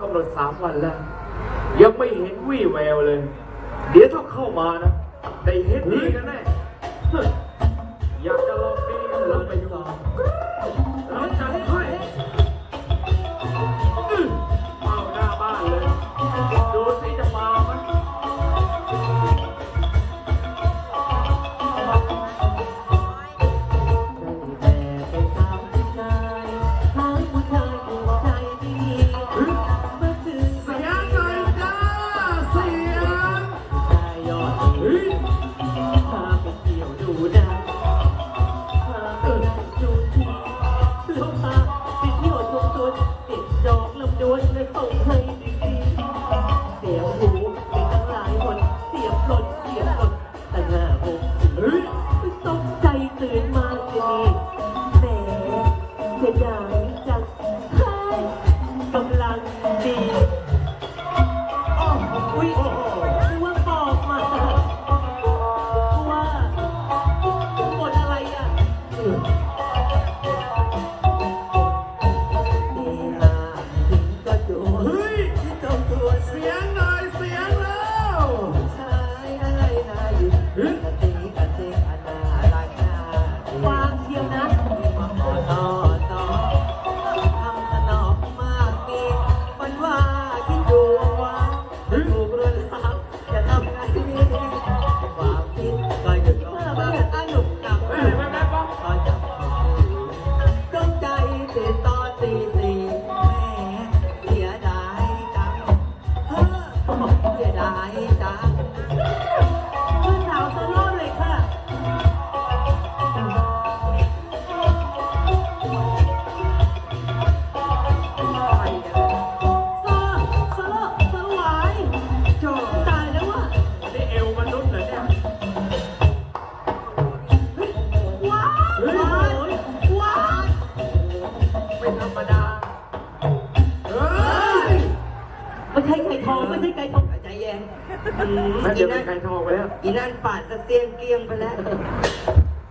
กำหนดสามวันแล้ว ยังไม่เห็นวี่แววเลย เดี๋ยวถ้าเข้ามานะได้เห็นดีกันแน่อยากจะลองดีกันลองไปดู ทองใจเย็นแม่เดี๋ยวเป็นไก่ทองไปแล้ว อีนั่นปาดสะเสียงเกลี้ยงไปแล้ว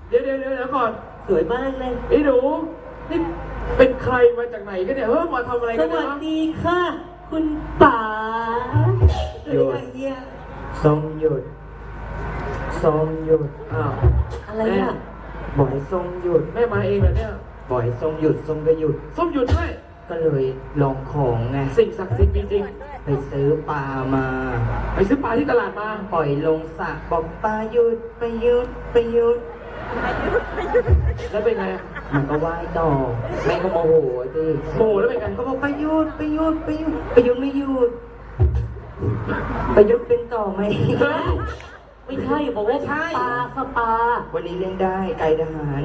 เดี๋ยวเดี๋ยวเดี๋ยวเดี๋ยวก่อนสวยมากเลย ไอ้หนูนี่เป็นใครมาจากไหนกันเนี่ยเฮ้ยมาทำอะไรสกันเนี่วัยสฮะดีค่ะ คุณป๋าหยุดเฮียทรงหยุดทรงหยุดอ้าวอะไรอะ บ่อยทรงหยุดแม่มาเองเหรอเนี่ยบ่อยทรงหยุดทรงก็หยุดส้มหยุดด้วย ก็เลยลองของไงสิ่งศักดิ์สิทธิ์จริงไปซื้อปลามา ๆ ไปซื้อปลาที่ตลาดมา ปล่อยลงสระบอกปลาหยุดไปหยุดไปหยุด แล้วเป็นไงอะมันก็ว่ายต่อแม่ก็โมโหสิโมโหแล้วเป็นไงก็บอกไปหยุดไปหยุดไปหยุดไปหยุดไม่หยุดไปหยุดเป็นต่อไหมเฮ้ยไม่ใช่บอกว่าใช่ ปลาค่ะปลาวันนี้เลี้ยงได้ไก่ทหาร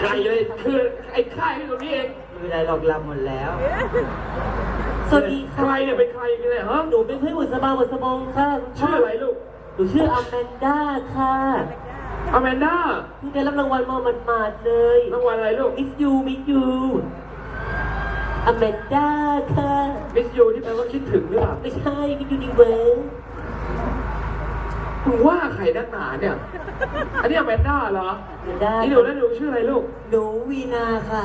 ไก่เลย คือไอ้ค่ายที่ตรงนี้เอง ไม่เป็นไรหรอกลำหมดแล้ว สวัสดีใคค่ะรเนี่ยเป็นใครกันเนี่ยฮะหนูเป็นเพื่อนบุษบาบุษบงค่ะชื่ออะไรลูกหนูชื่ออแมนด้าค่ะอแมนด้าเพิ่งได้รับรางวัลมาหมาดๆเลยรางวัลอะไรลูกมิสยูมิสยูอแมนด้าค่ะมิสยูที่แปลว่าคิดถึงหรือเปล่าไม่ใช่มิสยูนิเวิร์สคุณว่าใครนักหนาเนี่ย อันนี้อแมนด้าเหรออแมนด้านี่หนูแล้วหนูชื่ออะไรลูกหนูวีนาค่ะ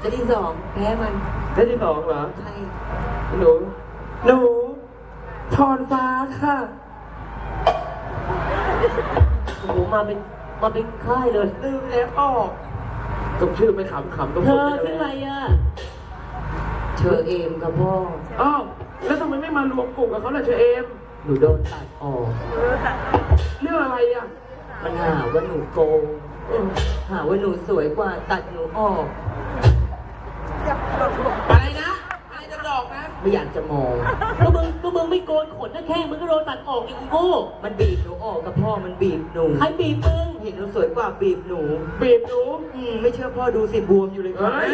อันที่สองแพ้มันท่านที่สองเหรอ ใช่หนู หนูทอนฟ้าค่ะ โอ้โหมาเป็นมาเป็นค่ายเลย ลืมแล้วออกต้องชื่อไม่ขำขำต้องเธพูดอเป็นชื่ออะไรอะ เชอเอมกับพ่อ อ้าวแล้วทำไมไม่มารวมกลุ่มกับเขาล่ะเชอเอม หนูโดนตัดออก เรื่องอะไรอะมันหาว่าหนูโกงเออหาว่าหนูสวยกว่าตัดหนูออก ไม่อยากจะมองก็มึงก็มึงไม่โกนขนหน้าแข้งมึงก็โดนตัดออกอีกอีโง่มันบีบหนูออกกับพ่อมันบีบหนูใครบีบมึงเห็นหนูสวยกว่าบีบหนูบีบหนูอืมไม่เชื่อพ่อดูสิบวมอยู่เลยเฮ้ย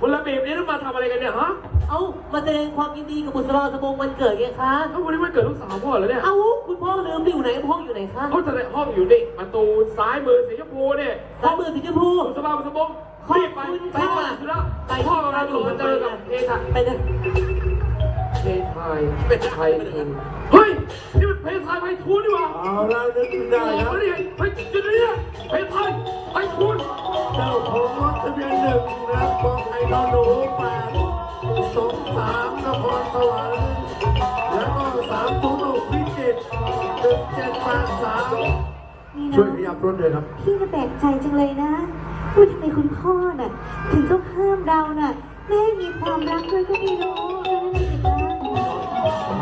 คนละบีบนี้ต้องมาทำอะไรกันเนี่ยฮะเอ้ามาแสดงความยินดีกับบุษบาสบงวันเกิดไงคะเอ้าวันนี้มันเกิดลูกสาวพ่อเหรอเนี่ยเอ้าคุณพ่อลืมไปอยู่ไหนห้องอยู่ไหนคะเขาแสดงห้องอยู่นี่ประตูซ้ายมือสีชมพูเนี่ยซ้ายมือสีชมพูสบายสบง รีบไปขอบคุณไปค่ะก่อนสุดแล้วพ่อกำลังรอเจอกับเพทะไปเลยเพทายเป็นใครเฮ้ยนี่มันเพทายไพฑูรย์นี่หว่าเอาละนึกได้โอ้ครับโหนี่เฮ้ยจุดนี้เนี่ยเพทายไพฑูรย์เจ้าของรถทะเบียนหนึ่งนะครับบอกไอ้นอนหนูแปดสองสามนครสวรรค์แล้วก็สามศูนย์หกพิจิตรหนึ่งเจ็ดแปดสามนี่ช่วยขนะยับรถเลยครับพี่จะแปลกใจจังเลยนะ ว่าทำไมคุณพ่อน่ะ ถึงต้องห้ามเราน่ะ ไม่ให้มีความรักด้วยก็ไม่รู้นั่นสิคะ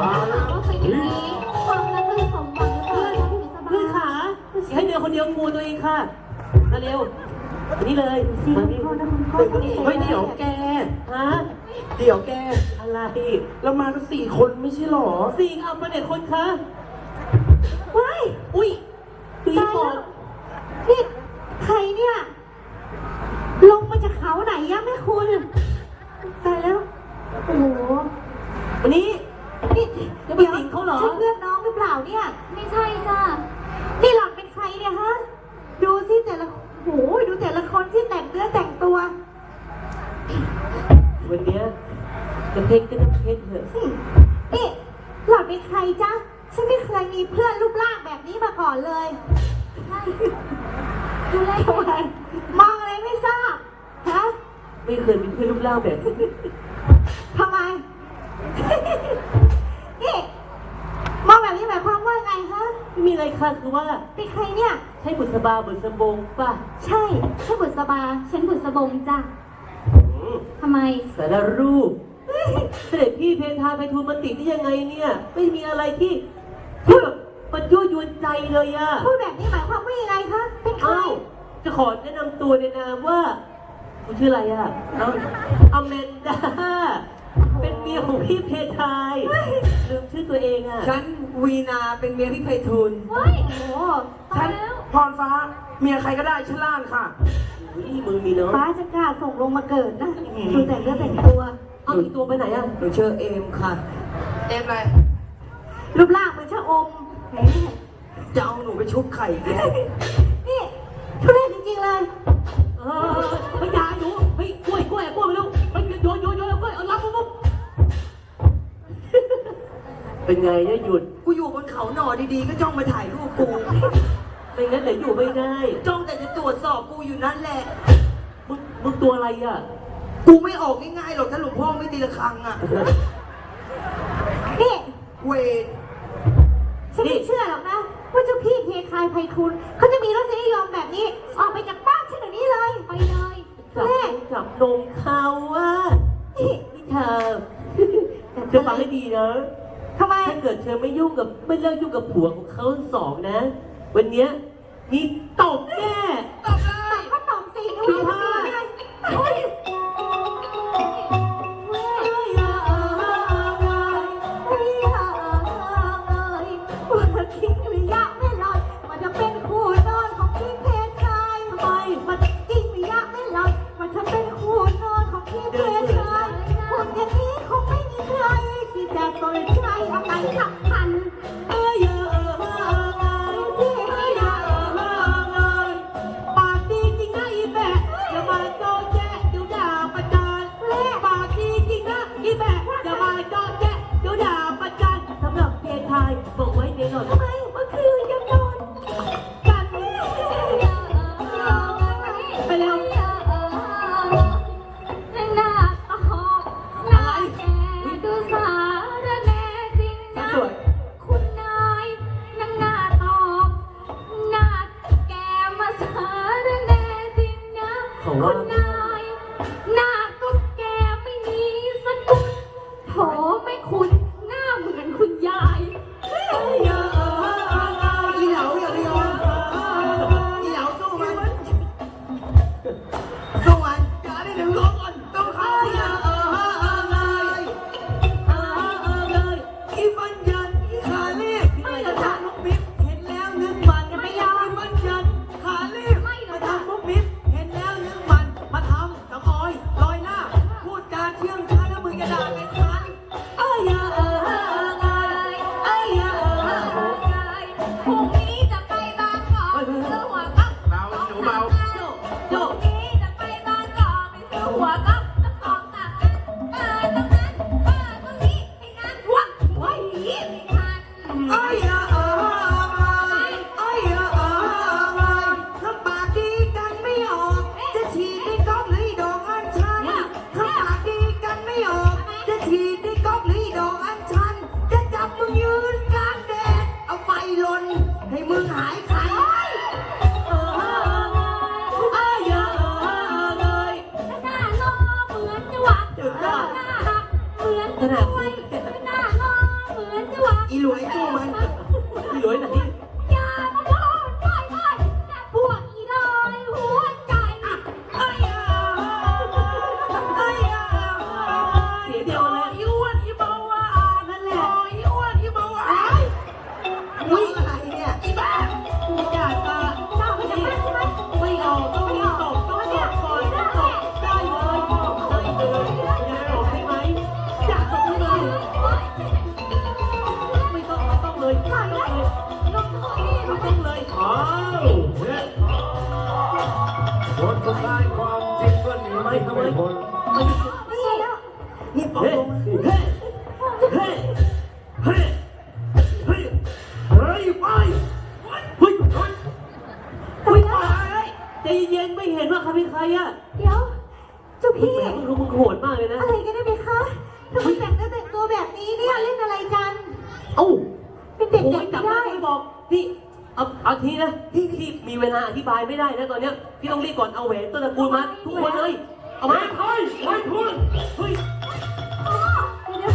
มาแล้วว่าเป็นอย่างนี้ความรักก็จะสมหวังหรือเปล่าคะพี่สบาเพื่อนขาอย่าให้เดินคนเดียวกูตัวเองค่ะมาเร็ว นี่เลยสิมาคุณนี่ พ่อนะคุณพ่อต้องเฮ้ยเดี๋ยวแกฮะ เดี๋ยวแกอะไรเรามากันสี่คนไม่ใช่หรอสี่เอาประเด็นคนคะว้ายอุ้ยตีตายก่อแล้นวนี่ใครเนี่ยลงมาจาก เขาไหนยะแม่คุณตายแล้ว โอ้โหวันนี้นี่จะไปสิงเขาเหรอ ใช่เพื่อนน้องหรือเปล่าเนี่ย ไม่ใช่จ้านี่หล่อนเป็นใครเนี่ยฮะ ดูสิแต่ละโอ้โหดูแต่ละคนที่แต่งเนื้อแต่งตัว วันเนี้ยจะเพ่งก็ต้องเพ่งเถอะนี่หล่อนเป็นใครจ๊ะ ฉันไม่เคยมีเพื่อนรูปร่างแบบนี้มาก่อนเลย ใช่ดูแลทำไมมองอะไรไม่ทราบ ฮะ ไม่เคยมีเพื่อนรูปร่างแบบนี้ทำไม นี่มองแบบนี้หมายความว่าไงฮะไม่มีอะไรค่ะคือว่า เป็นใครเนี่ย ใช่บุษบาบุษบงป่ะใช่ใช่บุษบา ฉันบุษบงจ้ะอืมทำไม สารรูป เสด็จพี่เพทาไปทูลมันติดได้ยังไงเนี่ย ไม่มีอะไรที่ที่แบบมันยั่วยวนใจเลยอะพูดแบบนี้หมายความว่ายังไงคะ เป็นใคร เอ้าจะขอแนะนำตัวในนามว่า คุณชื่ออะไรอะเอ้าอเมนดา เป็นเมียของพี่เพทายลืมชื่อตัวเองอะฉันวีนาเป็นเมียพี่ไพฑูรย์เฮ้ย โอ้โหตายแล้ว พรฟ้า เมียใครก็ได้ชั้นล่างค่ะ อุ้ยมือมีเนาะฟ้าจะกล้าส่งลงมาเกิดนะดูแต่งเนื้อแต่งตัว เอาอีกตัวไปไหนอะหนูเชื่อเอมค่ะ เอมอะไร รูปร่างเหมือนชะอมแหมจะเอาหนูไปชุบไข่อีกแล้วนี่ทุเรศจริงๆเลย เออพยาหนูเฮ้ยก ล้วยกล้วยกล้วยมาเร็วไปโยนโยนโยนเอากล้วยเอารับปุ๊บปุ๊บเป็นไงเนี่ยหยุด กูอยู่บนเขาหน่อดีๆ ก็จ้องมาถ่ายรูปกู ไม่งั้นเดี๋ยวอยู่ไม่ได้จ้องแต่จะตรวจสอบกูอยู่นั่นแหละ มึงมึงตัวอะไรอะ กูไม่ออกง่ายๆหรอกถ้าหลวงพ่อไม่ตีละครังอะ นี่เวทฉันไม่เชื่อหรอกนะ ว่าเจ้าพี่เพคายไพฑูรย์เขาจะมีรสนิยมแบบนี้ ออกไปจาก นมเขาอะนี่นี่เธอเธอฟังให้ดีนะทำไม ถ้าเกิดเธอไม่ยุ่งกับไม่เลิกยุ่งกับผัวของเขาทั้งสองนะ วันเนี้ยมีตบ ใจเย็นไม่เห็นว่าเขาเป็นใครอะเดี๋ยวเจ้าพี่พี่แหมมึงมึงโหดมากเลยนะ อะไรกันได้ไหมคะทำไมแต่งตัวแต่งตัวแบบนี้เนี่ยเล่นอะไรกัน เอ้าเป็นเด็กโอ้เด็ยกจับไม่ได้ได้ไม่บอกพี่เอาเอาทีนะพี่พี่มีเวลาอธิบายไม่ได้นะตอนเนี้ยพี่ต้องรีบก่อนเอาแหวนต้นตระกูลมาทุกคนเลย เอามาเฮ้ยเฮ้ยคุณเฮ้ยเดี๋ยว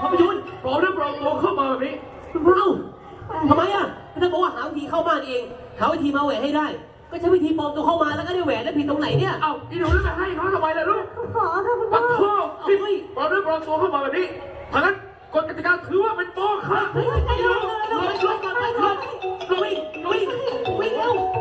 ภาพยนตร์ปลอมได้ปลอมตัวเข้ามาแบบนี้เอ้าทำไมอะถ้าบอกว่าหาวิธีเข้าบ้านเอง หาวิธีมาแหวนให้ได้ ก็ใช้วิธีปลอมตัวเข้ามาแล้วก็ได้แหวนแล้วผิดตรงไหนเนี่ย เอ้าอีหนูจะไปให้เขาทำไมล่ะลูกขอค่ะคุณปัพ่ดอโทษที่ปลอมได้ปลอมตัวเข้ามาแบบนี้เพราะงั้นกฎกติกาถือว่าเป็นโป๊ค่ะเฮ้ยไอ้หนูลงลงก่อนไปก่อนลงอีกลงอีกวิ่งเร็ว